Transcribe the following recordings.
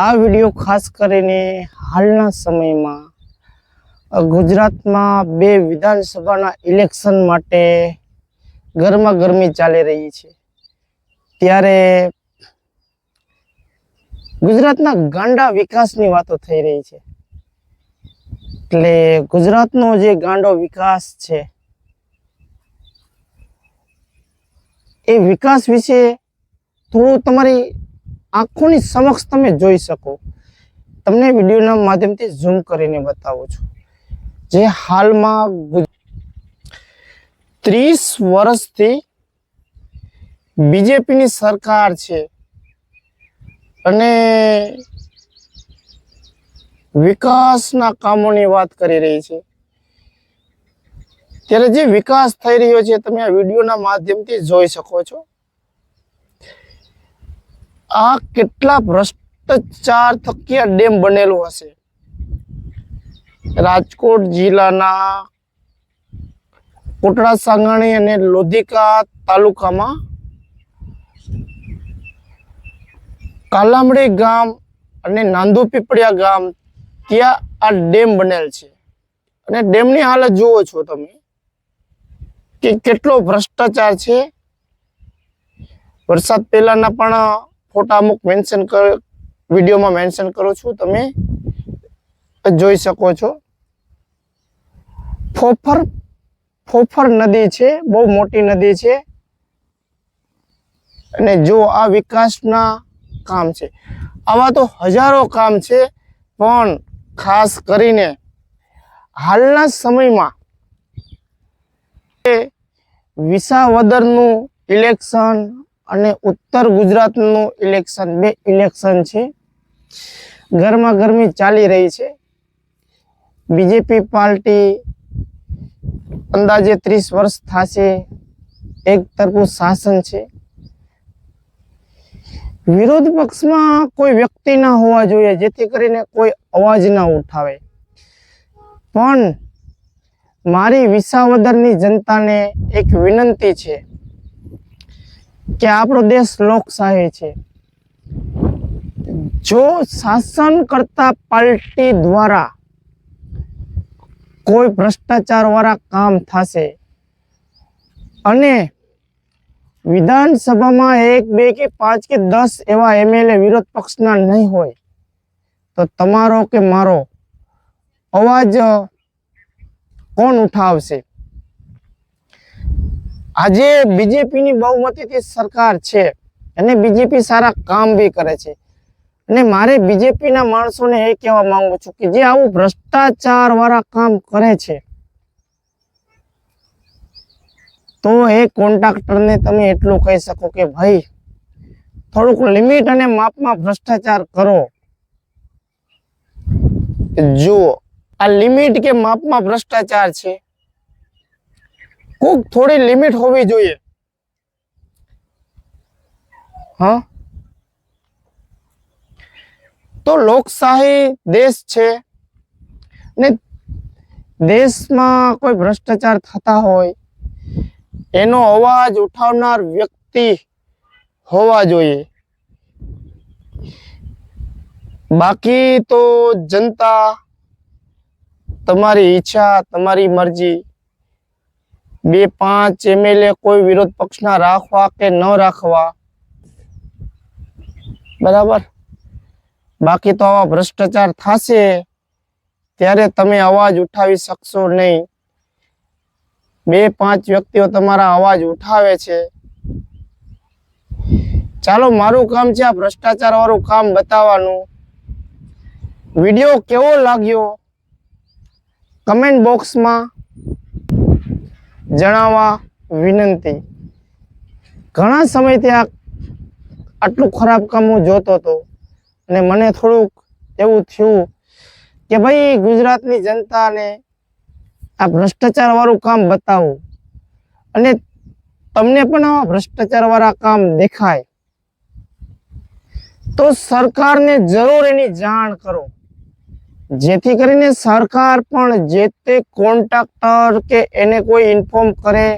આ વીડિયો ખાસ કરીને હાલના સમયમાં ગુજરાતમાં બે વિધાનસભાના ઇલેક્શન માટે ગરમા ગરમી ચાલી રહી છે. ત્યારે ગુજરાતના ગાંડા વિકાસની વાતો થઈ રહી છે. એટલે ગુજરાતનો જે ગાંડો વિકાસ છે, એ વિકાસ વિશે થોડું તમારી આંખોની સમક્ષ તમે જોઈ શકો. તમને વિડીયોના માધ્યમથી ઝૂમ કરીને બતાવું છું. જે હાલમાં ત્રીસ વર્ષથી બીજેપીની સરકાર છે. અને વિકાસના કામોની વાત કરી રહી છે. ત્યારે જે વિકાસ થઈ રહ્યો છે, તમે આ વિડીયોના માધ્યમથી જોઈ શકો છો. આ કેટલા ભ્રષ્ટાચાર થકી આ ડેમ બનેલો હશે? રાજકોટ જિલ્લાના કોટડા સાંગાણી અને લોધિકા તાલુકામાં કાલામડી ગામ અને નાંદુ પીપળિયા ગામ ત્યાં આ ડેમ બનેલ છે. અને ડેમની હાલત જુઓ છો તમે કે કેટલો ભ્રષ્ટાચાર છે. વરસાદ પહેલાના પણ ફોટા અમુક મેન્શન કર, વિડીયોમાં મેન્શન કરું છું તમે જોઈ શકો છો. ફોફર ફોફર નદી છે, બહુ મોટી નદી છે. અને જો આ વિકાસના કામ છે. આવા તો હજારો કામ છે, પણ ખાસ કરીને હાલના સમયમાં વિસાવદરનું ઇલેક્શન અને ઉત્તર ગુજરાતનું ઇલેક્શન બે ઇલેક્શન છે. ગરમા ગરમી ચાલી રહી છે. બીજેપી પાર્ટી અંદાજે ત્રીસ વર્ષ થશે. એક તરફું શાસન છે. વિરોધ પક્ષમાં કોઈ વ્યક્તિ ના હોવા જોઈએ, જેથી કરીને કોઈ અવાજ ના ઉઠાવે. પણ મારી વિસાવદરની જનતાને એક વિનંતી છે. કે આપણો દેશ લોકશાહી છે. જો શાસન કરતા પાર્ટી દ્વારા કોઈ ભ્રષ્ટાચાર વાળા કામ થશે અને વિધાનસભામાં એક, બે કે પાંચ કે દસ એવા એમએલએ વિરોધ પક્ષના નહીં હોય, તો તમારો કે મારો અવાજ કોણ ઉઠાવશે? આજે બીજેપીની બહુમતીથી સરકાર છે અને બીજેપી સારા કામ બી કરે છે. અને મારે બીજેપીના માણસોને એ કહેવા માંગુ છું કે જે આવું ભ્રષ્ટાચાર વાળા કામ કરે છે, તો એ કોન્ટ્રાક્ટરને તમે એટલું કહી શકો કે ભાઈ, થોડુંક લિમિટ અને માપમાં ભ્રષ્ટાચાર કરો. જુઓ, આ લિમિટ કે માપમાં ભ્રષ્ટાચાર છે કોક થોડી લિમિટ હોવી જોઈએ. હા? તો લોકશાહી દેશ છે. ને દેશમાં કોઈ ભ્રષ્ટાચાર થતા હોય, એનો અવાજ ઉઠાવનાર વ્યક્તિ હોવા જોઈએ. બાકી તો જનતા તમારી ઈચ્છા, તમારી મરજી બે પાંચ એમએલએ કોઈ વિરોધ પક્ષના રાખવા કે ન રાખવા? બરાબર? બાકી તો આવા ભ્રષ્ટાચાર થશે, ત્યારે તમે અવાજ ઉઠાવી શકશો નહીં. બે પાંચ વ્યક્તિઓ તમારા અવાજ ઉઠાવે છે. ચાલો, મારું કામ છે આ ભ્રષ્ટાચાર વાળું કામ બતાવવાનું. વીડિયો કેવો લાગ્યો? કમેન્ટ બોક્સમાં જણાવવા વિનંતી. ઘણા સમયથી આ આટલું ખરાબ કામ હું જોતો હતો અને મને થોડુંક એવું થયું કે ભાઈ, ગુજરાતની જનતાને આ ભ્રષ્ટાચાર વાળું કામ બતાવું અને તમને પણ આવા ભ્રષ્ટાચાર વાળા કામ દેખાય. તો સરકારને જરૂર એની જાણ કરો. જેથી કરીને સરકાર પણ જે તે કોન્ટ્રાક્ટર કે એને કોઈ ઇન્ફોર્મ કરે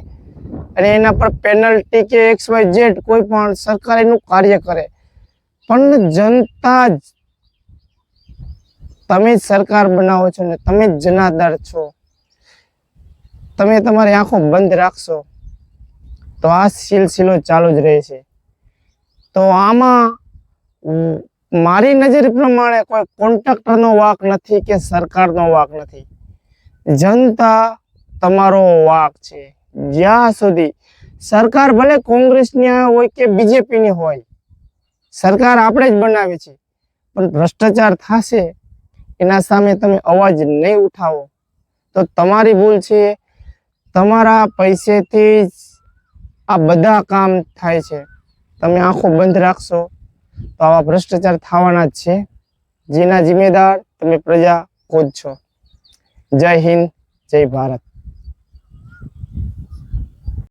અને એના પર પેનલ્ટી કે એક્સ વાય ઝેડ કોઈ પણ સરકાર એનું કાર્ય કરે. પણ જનતા જ તમે સરકાર બનાવો છો ને તમે જનાદાર છો. તમે તમારી આંખો બંધ રાખશો. તો આ સિલસિલો ચાલુ જ રહેશે તો આમાં મારી નજર પ્રમાણે કોઈ કોન્ટ્રાક્ટરનો વાંક નથી કે સરકારનો વાંક નથી. જનતા તમારો વાંક છે. જ્યાં સુધી સરકાર ભલે કોંગ્રેસની હોય કે બીજેપીની હોય, સરકાર આપણે જ બનાવે છે. પણ ભ્રષ્ટાચાર થશે, એના સામે તમે અવાજ નહીં ઉઠાવો. તો તમારી ભૂલ છે. તમારા પૈસેથી જ આ બધા કામ થાય છે. તમે આંખો બંધ રાખશો. તો આવા ભ્રષ્ટાચાર થવાના જ છે. જેના જિમ્મેદાર તમે પ્રજા ખુદ છો. જય હિન્દ, જય ભારત.